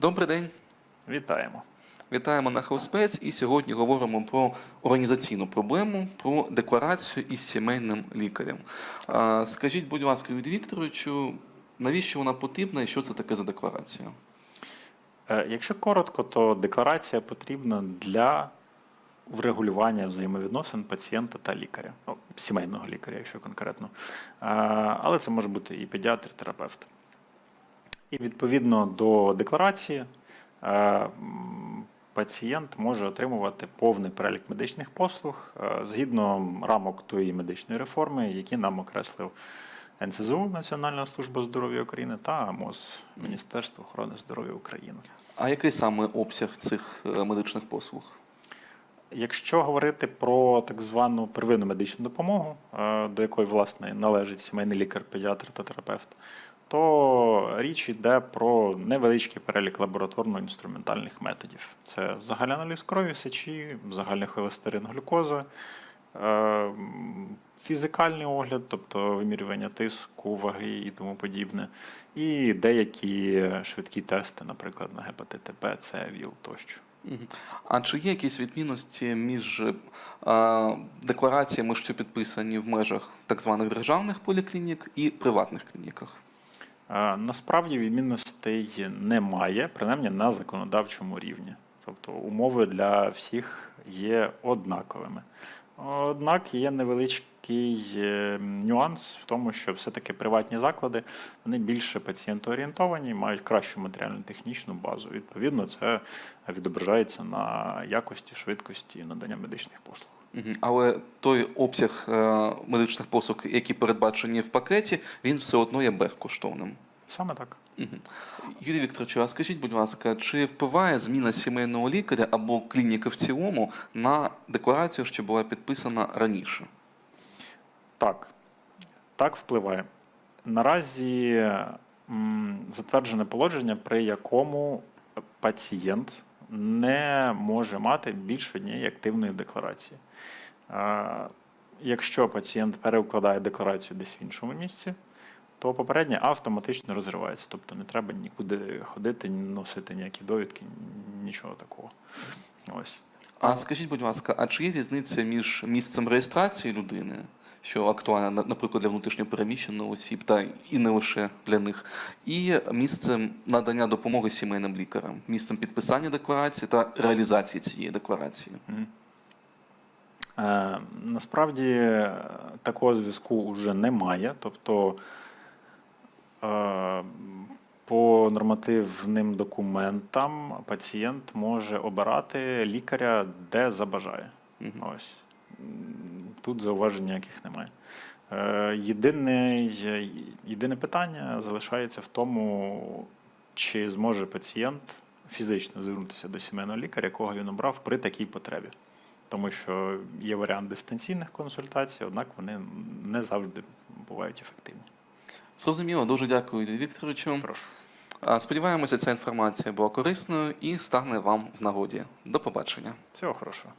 Добрий день. Вітаємо. Вітаємо на Хелспец і сьогодні говоримо про організаційну проблему, про декларацію із сімейним лікарем. Скажіть, будь ласка, Юрію Вікторовичу, навіщо вона потрібна і що це таке за декларація? Е, Якщо коротко, то декларація потрібна для врегулювання взаємовідносин пацієнта та лікаря, ну, сімейного лікаря, якщо конкретно. Е, Але це може бути і педіатр, і терапевт. І відповідно до декларації е, пацієнт може отримувати повний перелік медичних послуг е, згідно рамок тої медичної реформи, які нам окреслив НСЗУ Національна служба здоров'я України та МОЗ Міністерство охорони здоров'я України. А який саме обсяг цих е, медичних послуг? Якщо говорити про так звану первинну медичну допомогу, до якої власне належить сімейний лікар, педіатр та терапевт, то річ йде про невеличкий перелік лабораторно-інструментальних методів. Це загальний аналіз крові, сечі, загальний холестерин, глюкоза, е, фізикальний огляд, тобто вимірювання тиску, ваги і тому подібне, і деякі швидкі тести, наприклад, на гепатит Б, С, ВІЛ тощо. А чи є якісь відмінності між е, деклараціями, що підписані в межах так званих державних поліклінік і приватних клініках? Насправді відмінностей немає, принаймні на законодавчому рівні. Тобто умови для всіх є однаковими. Однак є невеличкий е, нюанс в тому, що все-таки приватні заклади вони більше пацієнтоорієнтовані, мають кращу матеріально-технічну базу. Відповідно, це відображається на якості, швидкості надання медичних послуг. Але той обсяг е, медичних послуг, які передбачені в пакеті, він все одно є безкоштовним. Саме так. Юрій Вікторович, а скажіть, будь ласка, чи впливає зміна сімейного лікаря або клініки в цілому на декларацію, що була підписана раніше? Так, так впливає. Наразі затверджене положення, при якому пацієнт не може мати більше однієї активної декларації. Якщо пацієнт переукладає декларацію десь в іншому місці, то попередня автоматично розривається. Тобто не треба нікуди ходити, носити ніякі довідки, нічого такого. Ось. А скажіть, будь ласка, а чи є різниця між місцем реєстрації людини, що актуальна, наприклад, для внутрішньопереміщених осіб, та і не лише для них, і місцем надання допомоги сімейним лікарям, місцем підписання декларації та реалізації цієї декларації? Е, Насправді е, такого зв'язку вже немає. Тобто е, по нормативним документам пацієнт може обирати лікаря, де забажає. Мгм. Ось. Тут зауважень ніяких немає. Е, Єдине, єдине питання залишається в тому, чи зможе пацієнт фізично звернутися до сімейного лікаря, якого він обрав при такій потребі. Тому що є варіант дистанційних консультацій, однак вони не завжди бувають ефективні. Зрозуміло, дуже дякую, Юрію Вікторовичу. Прошу. Сподіваємося, ця інформація була корисною і стане вам в нагоді. До побачення. Всього хорошого.